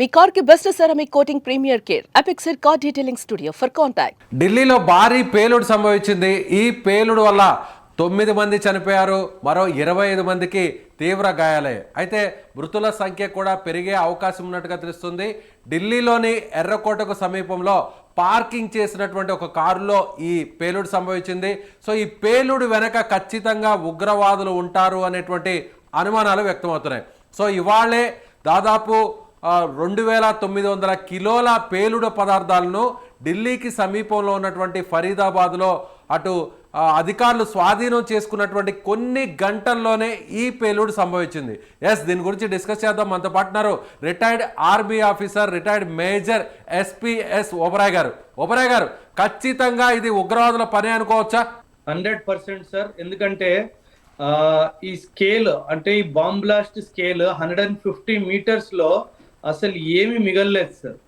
మీ కార్కి best ceramic coating premier care. Apexar car detailing studio for contact ఢిల్లీలో భారీ పేలుడు సంభవించింది. ఈ పేలుడు వల్ల తొమ్మిది మంది చనిపోయారు. మరో ఇరవై ఐదు మందికి తీవ్ర గాయాలయ్యాయి. అయితే మృతుల సంఖ్య కూడా పెరిగే అవకాశం ఉన్నట్టుగా తెలుస్తుంది. ఢిల్లీలోని ఎర్రకోటకు సమీపంలో పార్కింగ్ చేసినటువంటి ఒక కారులో ఈ పేలుడు సంభవించింది. సో ఈ పేలుడు వెనక ఖచ్చితంగా ఉగ్రవాదులు ఉంటారు అనేటువంటి అనుమానాలు వ్యక్తమవుతున్నాయి. సో ఇవాళే దాదాపు రెండు వేల తొమ్మిది వందల కిలోల పేలుడు పదార్థాలను ఢిల్లీకి సమీపంలో ఉన్నటువంటి ఫరీదాబాద్లో అటు అధికారులు స్వాధీనం చేసుకున్నటువంటి కొన్ని గంటల్లోనే ఈ పేలుడు సంభవించింది. ఎస్ దీని గురించి డిస్కస్ చేద్దాం. మనతో పాటున్నారు retired army officer retired major SPS Oberoi గారు. ఓబరాయ్ గారు ఖచ్చితంగా ఇది ఉగ్రవాదుల పని అనుకోవచ్చా? Hundred percent sir. ఎందుకంటే ఈ స్కేల్ అంటే ఈ bomb blast scale hundred and fifty మీటర్స్లో అసలు ఏమి మిగలలేదు సార్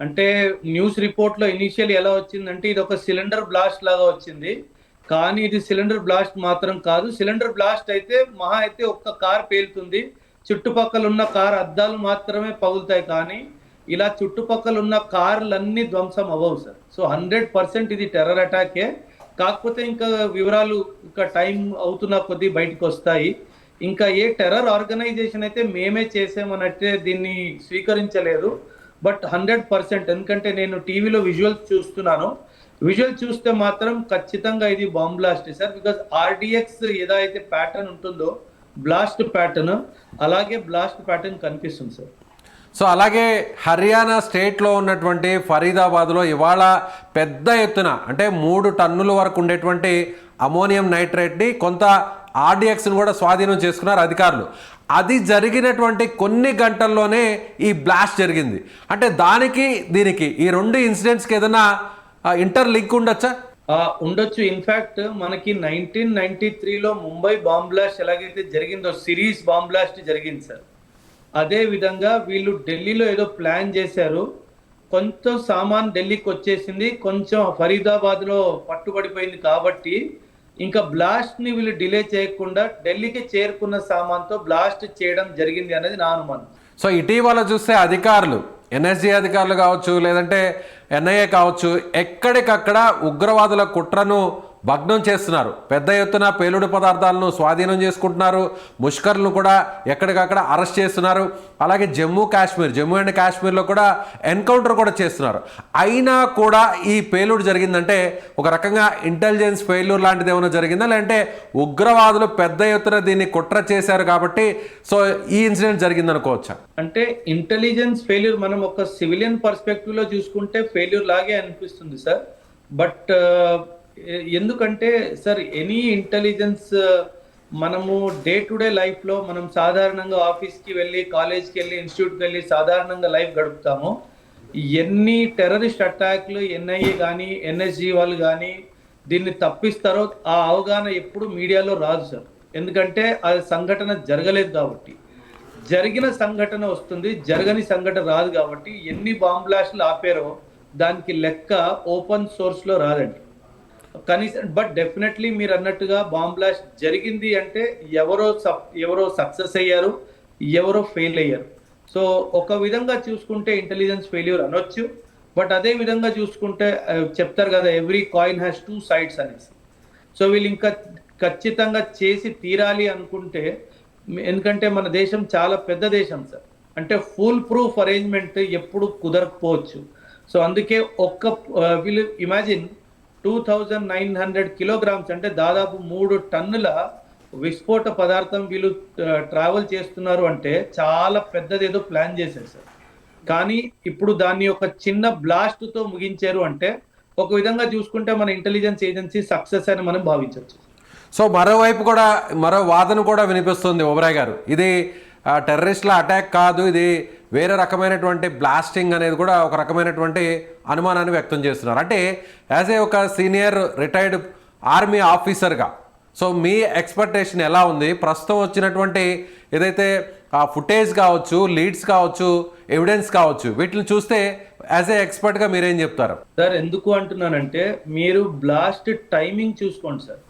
అంటే న్యూస్ రిపోర్ట్లో ఇనిషియల్ ఎలా వచ్చిందంటే ఇది ఒక సిలిండర్ బ్లాస్ట్ లాగా వచ్చింది. కానీ ఇది సిలిండర్ బ్లాస్ట్ మాత్రం కాదు. సిలిండర్ బ్లాస్ట్ అయితే మహా అయితే ఒక్క కార్ పేలుతుంది. చుట్టుపక్కల ఉన్న కార్ అద్దాలు మాత్రమే పగులుతాయి కానీ ఇలా చుట్టుపక్కల ఉన్న కార్లన్నీ ధ్వంసం అవ్వవు సార్ సో హండ్రెడ్ పర్సెంట్ ఇది టెర్రర్ అటాకే. కాకపోతే ఇంకా వివరాలు ఇంకా టైం అవుతున్న కొద్దీ బయటకు వస్తాయి. ఇంకా ఏ టెర్రర్ ఆర్గనైజేషన్ అయితే మేమే చేసామన్నట్టే దీన్ని స్వీకరించలేదు. బట్ హండ్రెడ్ పర్సెంట్ ఎందుకంటే నేను టీవీలో విజువల్స్ చూస్తున్నాను. విజువల్ చూస్తే మాత్రం ఖచ్చితంగా ఇది bomb blast sir. Because RDX ఏదైతే ప్యాటర్న్ ఉంటుందో బ్లాస్ట్ ప్యాటర్న్ అలాగే బ్లాస్ట్ ప్యాటర్న్ కనిపిస్తుంది సార్. సో అలాగే హర్యానా స్టేట్లో ఉన్నటువంటి ఫరీదాబాద్లో ఇవాళ పెద్ద ఎత్తున అంటే మూడు టన్నుల వరకు ఉండేటువంటి అమోనియం నైట్రేట్ని కొంత ఆర్డిఎక్స్ని కూడా స్వాధీనం చేసుకున్నారు అధికారులు. అది జరిగినటువంటి కొన్ని గంటల్లోనే ఈ బ్లాస్ట్ జరిగింది. అంటే దానికి దీనికి ఈ రెండు ఇన్సిడెంట్స్కి ఏదైనా ఇంటర్ లింక్ ఉండొచ్చా? ఉండొచ్చు. ఇన్ఫాక్ట్ మనకి నైన్టీన్ నైన్టీ త్రీలో ముంబై బాంబ్ బ్లాస్ట్ ఎలాగైతే జరిగిందో సిరీస్ బాంబ్ బ్లాస్ట్ జరిగింది సార్. అదే విధంగా వీళ్ళు ఢిల్లీలో ఏదో ప్లాన్ చేశారు. కొంచెం సామాన్ ఢిల్లీకి వచ్చేసింది. కొంచెం ఫరీదాబాద్లో పట్టుబడిపోయింది కాబట్టి ఇంకా బ్లాస్ట్ని వీళ్ళు డిలే చేయకుండా ఢిల్లీకి చేరుకున్న సామాన్తో బ్లాస్ట్ చేయడం జరిగింది అనేది నా అనుమానం. సో ఇటీవల చూస్తే అధికారులు ఎన్ఎస్జీ అధికారులు కావచ్చు లేదంటే ఎన్ఐఏ కావచ్చు ఎక్కడికక్కడ ఉగ్రవాదుల కుట్రను భగ్నం చేస్తున్నారు. పెద్ద ఎత్తున పేలుడు పదార్థాలను స్వాధీనం చేసుకుంటున్నారు. ముష్కర్లను కూడా ఎక్కడికక్కడ అరెస్ట్ చేస్తున్నారు. అలాగే జమ్మూ కాశ్మీర్ జమ్మూ అండ్ కాశ్మీర్లో కూడా ఎన్కౌంటర్ కూడా చేస్తున్నారు. అయినా కూడా ఈ పేలుడు జరిగిందంటే ఒక రకంగా ఇంటెలిజెన్స్ ఫెయిల్యూర్ లాంటిది ఏమైనా జరిగిందా? లేదంటే ఉగ్రవాదులు పెద్ద ఎత్తున దీన్ని కుట్ర చేశారు కాబట్టి సో ఈ ఇన్సిడెంట్ జరిగిందనుకోవచ్చా? అంటే ఇంటెలిజెన్స్ ఫెయిల్యూర్ మనం ఒక సివిలియన్ పర్స్పెక్టివ్లో చూసుకుంటే ఫెయిల్యూర్ లాగే అనిపిస్తుంది సార్. బట్ ఎందుకంటే సార్ ఎనీ ఇంటెలిజెన్స్ మనము డే టు డే లైఫ్లో మనం సాధారణంగా ఆఫీస్కి వెళ్ళి కాలేజ్కి వెళ్ళి ఇన్స్టిట్యూట్కి వెళ్ళి సాధారణంగా లైఫ్ గడుపుతాము. ఎన్ని టెర్రరిస్ట్ అటాక్లు ఎన్ఐఏ కానీ ఎన్ఎస్జి వాళ్ళు కానీ దీన్ని తప్పిస్తారో ఆ అవగాహన ఎప్పుడు మీడియాలో రాదు సార్ ఎందుకంటే ఆ సంఘటన జరగలేదు కాబట్టి. జరిగిన సంఘటన వస్తుంది జరగని సంఘటన రాదు కాబట్టి ఎన్ని బాంబ్ బ్లాస్ట్లు ఆపారో దానికి లెక్క ఓపెన్ సోర్స్లో రాదండి. కనీసం బట్ డెఫినెట్లీ మీరు అన్నట్టుగా బాంబ్ బ్లాస్ట్ జరిగింది అంటే ఎవరో ఎవరో సక్సెస్ అయ్యారు ఎవరో ఫెయిల్ అయ్యారు. సో ఒక విధంగా చూసుకుంటే ఇంటెలిజెన్స్ ఫెయిల్యూర్ అనొచ్చు బట్ అదే విధంగా చూసుకుంటే చెప్తారు కదా every coin has two sides అనేసి. సో వీళ్ళు ఇంకా ఖచ్చితంగా చేసి తీరాలి అనుకుంటే ఎందుకంటే మన దేశం చాలా పెద్ద దేశం సార్. అంటే ఫుల్ ప్రూఫ్ అరేంజ్మెంట్ ఎప్పుడు కుదరకపోవచ్చు. సో అందుకే ఒక్క వీళ్ళు imagine two thousand nine hundred kilograms అంటే దాదాపు మూడు టన్నుల విస్ఫోట పదార్థం వీళ్ళు ట్రావెల్ చేస్తున్నారు అంటే చాలా పెద్దదేదో ప్లాన్ చేశారు సార్. కానీ ఇప్పుడు దాన్ని ఒక చిన్న బ్లాస్ట్తో ముగించారు అంటే ఒక విధంగా చూసుకుంటే మన ఇంటెలిజెన్స్ ఏజెన్సీ సక్సెస్ అని మనం భావించవచ్చు. సో మరోవైపు కూడా మరో వాదన కూడా వినిపిస్తుంది ఒబరాయ్ గారు. ఇది ఆ, అటాక్ కాదు ఇది వేరే రకమైనటువంటి బ్లాస్టింగ్ అనేది కూడా ఒక రకమైనటువంటి అనుమానాన్ని వ్యక్తం చేస్తున్నారు. అంటే యాజ్ ఏ ఒక సీనియర్ రిటైర్డ్ ఆర్మీ ఆఫీసర్గా సో మీ ఎక్స్పెక్టేషన్ ఎలా ఉంది? ప్రస్తుతం వచ్చినటువంటి ఏదైతే ఆ ఫుటేజ్ కావచ్చు లీడ్స్ కావచ్చు ఎవిడెన్స్ కావచ్చు వీటిని చూస్తే యాజ్ ఏ ఎక్స్పర్ట్గా మీరేం చెప్తారు? సార్ ఎందుకు అంటున్నానంటే మీరు బ్లాస్ట్ టైమింగ్ చూసుకోండి సార్.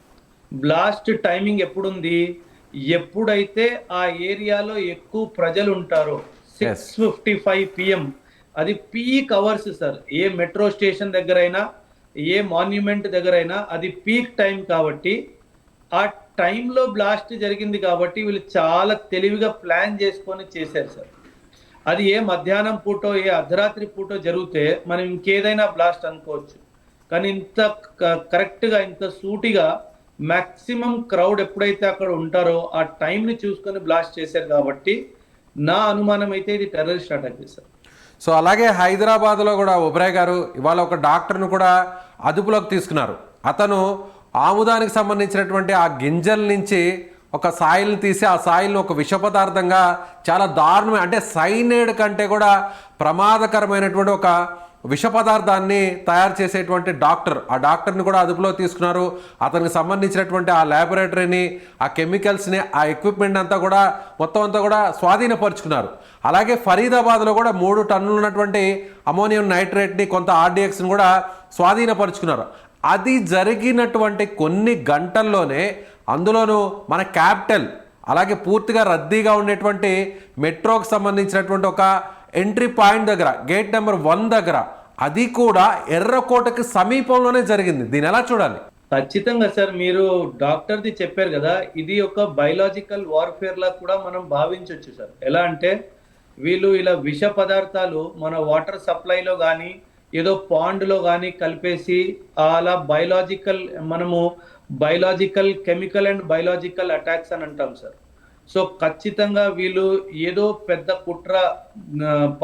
బ్లాస్ట్ టైమింగ్ ఎప్పుడుంది? ఎప్పుడైతే ఆ ఏరియాలో ఎక్కువ ప్రజలు ఉంటారో సిక్స్ ఫిఫ్టీ ఫైవ్ పిఎం అది పీక్ అవర్స్ సార్ ఏ మెట్రో స్టేషన్ దగ్గరైనా ఏ మాన్యుమెంట్ దగ్గరైనా అది పీక్ టైం కాబట్టి ఆ టైంలో బ్లాస్ట్ జరిగింది కాబట్టి వీళ్ళు చాలా తెలివిగా ప్లాన్ చేసుకొని చేశారు సార్ అది ఏ మధ్యాహ్నం పూటో ఏ అర్ధరాత్రి పూటో జరిగితే మనం ఇంకేదైనా బ్లాస్ట్ అనుకోవచ్చు. కానీ ఇంత క- కరెక్ట్గా ఇంత సూటిగా మ్యాక్సిమం క్రౌడ్ ఎప్పుడైతే అక్కడ ఉంటారో ఆ టైంని చూసుకొని బ్లాస్ట్ చేశారు కాబట్టి నా అనుమానం అయితే ఇది టెర్రరిస్ట్ అటాక్ చేశారు. సో అలాగే హైదరాబాద్లో కూడా ఉబ్రాయ్ గారు ఇవాళ ఒక డాక్టర్ను కూడా అదుపులోకి తీసుకున్నారు. అతను ఆముదానికి సంబంధించినటువంటి ఆ గింజల నుంచి ఒక సాయిల్ని తీసి ఆ సాయిల్ని ఒక విష పదార్థంగా చాలా దారుణమైన అంటే సైనైడ్ కంటే కూడా ప్రమాదకరమైనటువంటి ఒక విష పదార్థాన్ని తయారు చేసేటువంటి డాక్టర్. ఆ డాక్టర్ని కూడా అదుపులో తీసుకున్నారు. అతనికి సంబంధించినటువంటి ఆ ల్యాబొరేటరీని ఆ కెమికల్స్ని ఆ ఎక్విప్మెంట్ అంతా కూడా మొత్తం అంతా కూడా స్వాధీనపరుచుకున్నారు. అలాగే ఫరీదాబాద్లో కూడా మూడు టన్నులు ఉన్నటువంటి అమోనియం నైట్రేట్ని కొంత ఆర్డిఎక్స్ని కూడా స్వాధీనపరుచుకున్నారు. అది జరిగినటువంటి కొన్ని గంటల్లోనే అందులోనూ మన క్యాపిటల్ అలాగే పూర్తిగా రద్దీగా ఉండేటువంటి మెట్రోకి సంబంధించినటువంటి ఒక ఎంట్రీ పాయింట్ దగ్గర గేట్ నెంబర్ వన్ దగ్గర అది కూడా ఎర్రకోటకి సమీపంలోనే జరిగింది. దీని ఎలా చూడాలి? ఖచ్చితంగా సార్ మీరు డాక్టర్ది చెప్పారు కదా ఇది ఒక బయలాజికల్ వార్ఫేర్ లా కూడా మనం భావించవచ్చు సార్. ఎలా అంటే వీళ్ళు ఇలా విష పదార్థాలు మన వాటర్ సప్లైలో కానీ ఏదో పాండ్లో కానీ కలిపేసి అలా బయలాజికల్ మనము biological chemical and biological attacks అని అంటాం సార్. సో ఖచ్చితంగా వీళ్ళు ఏదో పెద్ద కుట్ర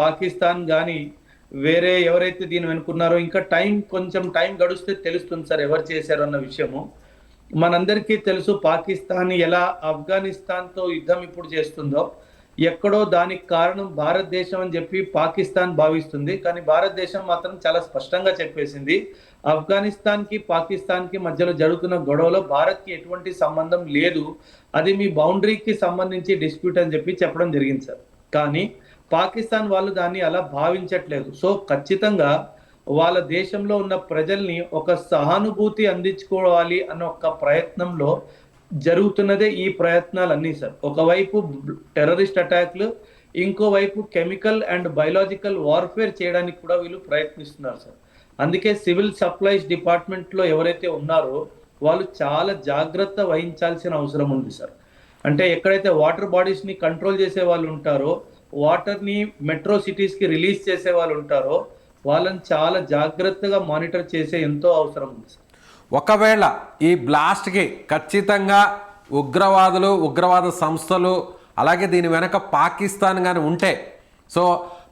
పాకిస్తాన్ కానీ వేరే ఎవరైతే దీని వెనుకున్నారో ఇంకా టైం కొంచెం టైం గడిస్తే తెలుస్తుంది సార్ ఎవరు చేశారు అన్న విషయము. మనందరికీ తెలుసు పాకిస్తాన్ ఎలా ఆఫ్ఘనిస్తాన్తో యుద్ధం ఇప్పుడు చేస్తుందో. ఎక్కడో దానికి కారణం భారతదేశం అని చెప్పి పాకిస్తాన్ భావిస్తుంది. కానీ భారతదేశం మాత్రం చాలా స్పష్టంగా చెప్పేసింది. ఆఫ్ఘనిస్తాన్కి పాకిస్తాన్కి మధ్యలో జరుగుతున్న గొడవలో భారత్కి ఎటువంటి సంబంధం లేదు. అది మీ బౌండరీకి సంబంధించి డిస్ప్యూట్ అని చెప్పి చెప్పడం జరిగింది సార్. కానీ పాకిస్తాన్ వాళ్ళు దాన్ని అలా భావించట్లేదు. సో ఖచ్చితంగా వాళ్ళ దేశంలో ఉన్న ప్రజల్ని ఒక సహానుభూతి అందించుకోవాలి అన్న ఒక ప్రయత్నంలో జరుగుతున్నదే ఈ ప్రయత్నాలన్నీ సార్. ఒకవైపు టెర్రరిస్ట్ అటాక్లు ఇంకోవైపు కెమికల్ అండ్ బయలాజికల్ వార్ఫేర్ చేయడానికి కూడా వీళ్ళు ప్రయత్నిస్తున్నారు సార్. అందుకే సివిల్ సప్లైస్ డిపార్ట్మెంట్లో ఎవరైతే ఉన్నారో వాళ్ళు చాలా జాగ్రత్త వహించాల్సిన అవసరం ఉంది సార్. అంటే ఎక్కడైతే వాటర్ బాడీస్ని కంట్రోల్ చేసే వాళ్ళు ఉంటారో వాటర్ని మెట్రో సిటీస్కి రిలీజ్ చేసే వాళ్ళు ఉంటారో వాళ్ళని చాలా జాగ్రత్తగా మానిటర్ చేసే ఎంతో అవసరం ఉంది సార్. ఒకవేళ ఈ బ్లాస్ట్కి ఖచ్చితంగా ఉగ్రవాదులు ఉగ్రవాద సంస్థలు అలాగే దీని వెనక పాకిస్తాన్ కానీ ఉంటే సో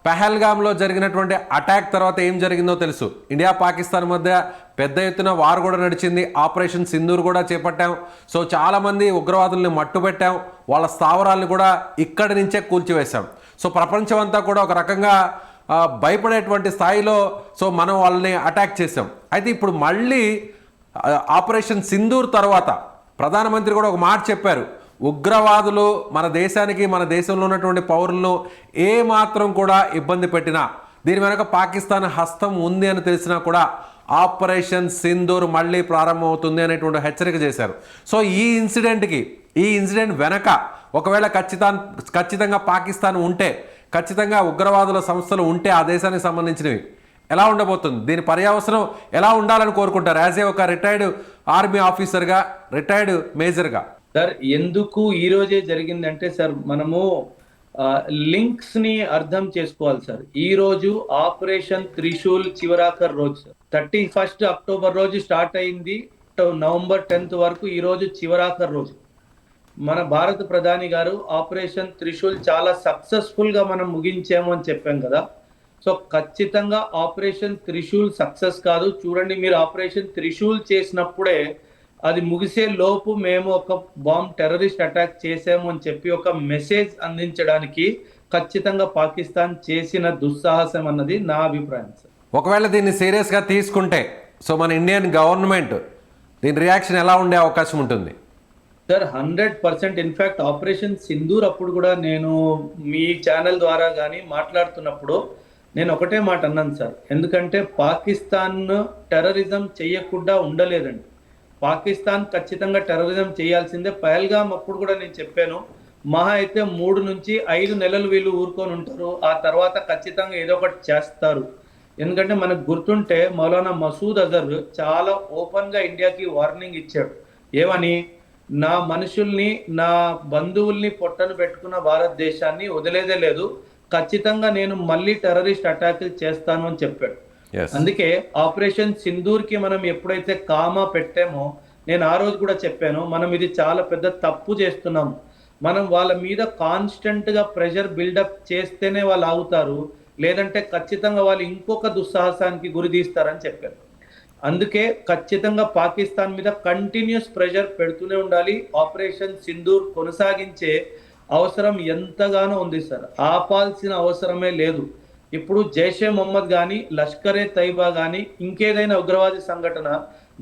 పెహల్గామ్లో జరిగినటువంటి అటాక్ తర్వాత ఏం జరిగిందో తెలుసు. ఇండియా పాకిస్తాన్ మధ్య పెద్ద ఎత్తున వారు కూడా నడిచింది. ఆపరేషన్ సింధూర్ కూడా చేపట్టాం. సో చాలామంది ఉగ్రవాదుల్ని మట్టుపెట్టాం వాళ్ళ స్థావరాలను కూడా ఇక్కడి నుంచే కూల్చివేశాం. సో ప్రపంచం అంతా కూడా ఒక రకంగా భయపడేటువంటి స్థాయిలో సో మనం వాళ్ళని అటాక్ చేసాం అయితే ఇప్పుడు మళ్ళీ ఆపరేషన్ సింధూర్ తర్వాత ప్రధానమంత్రి కూడా ఒక మాట చెప్పారు. ఉగ్రవాదులు మన దేశానికి మన దేశంలో ఉన్నటువంటి పౌరులను ఏ మాత్రం కూడా ఇబ్బంది పెట్టినా దీని వెనక పాకిస్తాన్ హస్తం ఉంది అని తెలిసినా కూడా ఆపరేషన్ సింధూర్ మళ్ళీ ప్రారంభమవుతుంది అనేటువంటి హెచ్చరిక చేశారు. సో ఈ ఇన్సిడెంట్కి ఈ ఇన్సిడెంట్ వెనక ఒకవేళ ఖచ్చితం ఖచ్చితంగా పాకిస్తాన్ ఉంటే ఖచ్చితంగా ఉగ్రవాదుల సంస్థలు ఉంటే ఆ దేశానికి సంబంధించినవి. ఎలా ఉండబోతుంది? దీని పర్యావసరం ఎలా ఉండాలని కోరుకుంటారు? యాజ్ ఏ ఒక రిటైర్డ్ ఆర్మీ ఆఫీసర్గా రిటైర్డ్ మేజర్గా సార్ ఎందుకు ఈ రోజే జరిగిందంటే సార్ మనము లింక్స్ని అర్థం చేసుకోవాలి సార్. ఈ రోజు ఆపరేషన్ త్రిశూల్ చివరాఖర్ రోజు సార్. థర్టీ ఫస్ట్ అక్టోబర్ రోజు స్టార్ట్ అయింది. నవంబర్ టెన్త్ వరకు ఈ రోజు చివరాఖర్ రోజు. మన భారత ప్రధాని గారు ఆపరేషన్ త్రిశూల్ చాలా సక్సెస్ఫుల్గా మనం ముగించాము అని చెప్పాం కదా. సో ఖచ్చితంగా ఆపరేషన్ త్రిశూల్ సక్సెస్ కాదు. చూడండి మీరు ఆపరేషన్ త్రిశూల్ చేసినప్పుడే అది ముగిసే లోపు మేము ఒక బాంబ్ టెర్రరిస్ట్ అటాక్ చేసాము అని చెప్పి ఒక మెసేజ్ అందించడానికి ఖచ్చితంగా పాకిస్తాన్ చేసిన దుస్సాహసం అన్నది నా అభిప్రాయం సార్. ఒకవేళ దీన్ని సీరియస్గా తీసుకుంటే సో మన ఇండియన్ గవర్నమెంట్ దీని రియాక్షన్ ఎలా ఉండే అవకాశం ఉంటుంది? Sir hundred percent in fact operation Sindoor అప్పుడు కూడా నేను మీ ఛానల్ ద్వారా కానీ మాట్లాడుతున్నప్పుడు నేను ఒకటే మాట అన్నాను సార్. ఎందుకంటే పాకిస్తాన్ టెర్రరిజం చేయకుండా ఉండలేదండి. పాకిస్తాన్ ఖచ్చితంగా టెర్రరిజం చేయాల్సిందే. పహల్గామ్ అప్పుడు కూడా నేను చెప్పాను మహా అయితే మూడు నుంచి ఐదు నెలలు వీళ్ళు ఊరుకొని ఉంటారు ఆ తర్వాత ఖచ్చితంగా ఏదో ఒకటి చేస్తారు. ఎందుకంటే మనకు గుర్తుంటే మౌలానా మసూద్ అజర్ చాలా ఓపెన్గా ఇండియాకి వార్నింగ్ ఇచ్చాడు. ఏమని? నా మనుషుల్ని నా బంధువుల్ని పొట్టను పెట్టుకున్న భారతదేశాన్ని వదిలేదే లేదు. ఖచ్చితంగా నేను మళ్ళీ టెర్రరిస్ట్ అటాకులు చేస్తాను అని చెప్పాడు. అందుకే ఆపరేషన్ సింధూర్కి మనం ఎప్పుడైతే కామా పెట్టామో నేను ఆ రోజు కూడా చెప్పాను మనం ఇది చాలా పెద్ద తప్పు చేస్తున్నాం. మనం వాళ్ళ మీద కాన్స్టెంట్గా ప్రెషర్ బిల్డప్ చేస్తేనే వాళ్ళు ఆగుతారు లేదంటే ఖచ్చితంగా వాళ్ళు ఇంకొక దుస్సాహసానికి గురి తీస్తారని చెప్పారు అందుకే ఖచ్చితంగా పాకిస్తాన్ మీద కంటిన్యూస్ ప్రెషర్ పెడుతూనే ఉండాలి ఆపరేషన్ సింధూర్ కొనసాగించే అవసరం ఎంతగానో ఉంది సార్. ఆపాల్సిన అవసరమే లేదు. ఇప్పుడు జైషే మొహమ్మద్ కానీ లష్కరే తైబా కానీ ఇంకేదైనా ఉగ్రవాది సంఘటన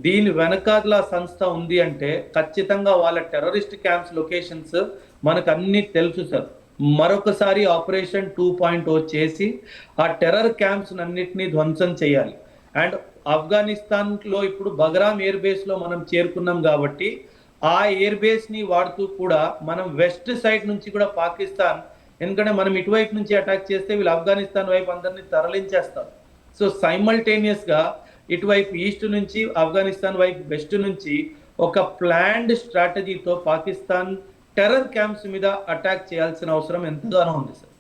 దీని వెనకాల సంస్థ ఉంది అంటే ఖచ్చితంగా వాళ్ళ టెర్రరిస్ట్ క్యాంప్స్ లొకేషన్స్ మనకు అన్ని తెలుసు సార్. మరొకసారి ఆపరేషన్ టూ పాయింట్ ఓ చేసి ఆ టెర్రర్ క్యాంప్స్ అన్నిటినీ ధ్వంసం చేయాలి. అండ్ ఆఫ్ఘనిస్తాన్లో ఇప్పుడు బగ్రామ్ ఎయిర్ బేస్లో మనం చేరుకున్నాం కాబట్టి ఆ ఎయిర్ బేస్ని వాడుతూ కూడా మనం వెస్ట్ సైడ్ నుంచి కూడా పాకిస్తాన్ ఎందుకంటే మనం ఇటువైపు నుంచి అటాక్ చేస్తే వీళ్ళు ఆఫ్ఘనిస్తాన్ వైపు అందరినీ తరలించేస్తారు. సో సైమల్టేనియస్గా ఇటువైపు ఈస్ట్ నుంచి ఆఫ్ఘనిస్తాన్ వైపు వెస్ట్ నుంచి ఒక ప్లాన్డ్ స్ట్రాటజీతో పాకిస్తాన్ టెర్రర్ క్యాంప్స్ మీద అటాక్ చేయాల్సిన అవసరం ఎంతగానో ఉంది sir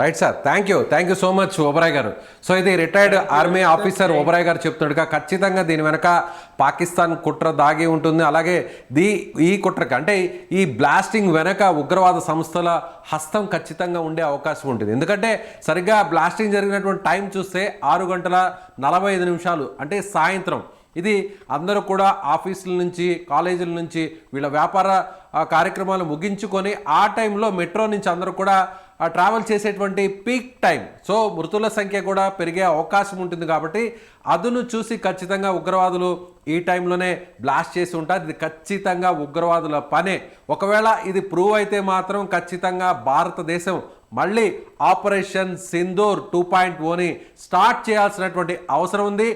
right sir thank you thank you so much Oberoi గారు. సో ఇది రిటైర్డ్ ఆర్మీ ఆఫీసర్ ఓబరాయ్ గారు చెప్తున్నట్టుగా ఖచ్చితంగా దీని వెనక పాకిస్తాన్ కుట్ర దాగి ఉంటుంది. అలాగే దీ ఈ కుట్రకి అంటే ఈ బ్లాస్టింగ్ వెనక ఉగ్రవాద సంస్థల హస్తం ఖచ్చితంగా ఉండే అవకాశం ఉంటుంది. ఎందుకంటే సరిగ్గా బ్లాస్టింగ్ జరిగినటువంటి టైం చూస్తే ఆరు గంటల నలభై ఐదు నిమిషాలు అంటే సాయంత్రం. ఇది అందరూ కూడా ఆఫీసుల నుంచి కాలేజీల నుంచి వీళ్ళ వ్యాపార కార్యక్రమాలు ముగించుకొని ఆ టైంలో మెట్రో నుంచి అందరూ కూడా ఆ, ట్రావెల్ చేసేటువంటి పీక్ టైం సో మృతుల సంఖ్య కూడా పెరిగే అవకాశం ఉంటుంది కాబట్టి అదును చూసి ఖచ్చితంగా ఉగ్రవాదులు ఈ టైంలోనే బ్లాస్ట్ చేసి ఉంటారు. ఇది ఖచ్చితంగా ఉగ్రవాదుల పనే. ఒకవేళ ఇది ప్రూవ్ అయితే మాత్రం ఖచ్చితంగా భారతదేశం మళ్ళీ ఆపరేషన్ సింధూర్ టూ పాయింట్ ఓని స్టార్ట్ చేయాల్సినటువంటి అవసరం ఉంది.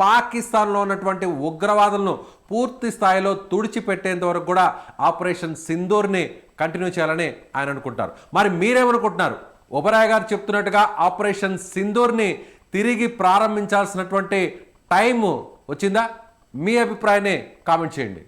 పాకిస్తాన్లో ఉన్నటువంటి ఉగ్రవాదులను పూర్తి స్థాయిలో తుడిచిపెట్టేంత వరకు కూడా ఆపరేషన్ సింధూర్ని కంటిన్యూ చేయాలని ఆయన అనుకుంటారు మరి మీరేమనుకుంటున్నారు? ఒబరాయ్ గారు చెప్తున్నట్టుగా ఆపరేషన్ సింధూర్ని తిరిగి ప్రారంభించాల్సినటువంటి టైము వచ్చిందా? మీ అభిప్రాయాన్ని కామెంట్ చేయండి.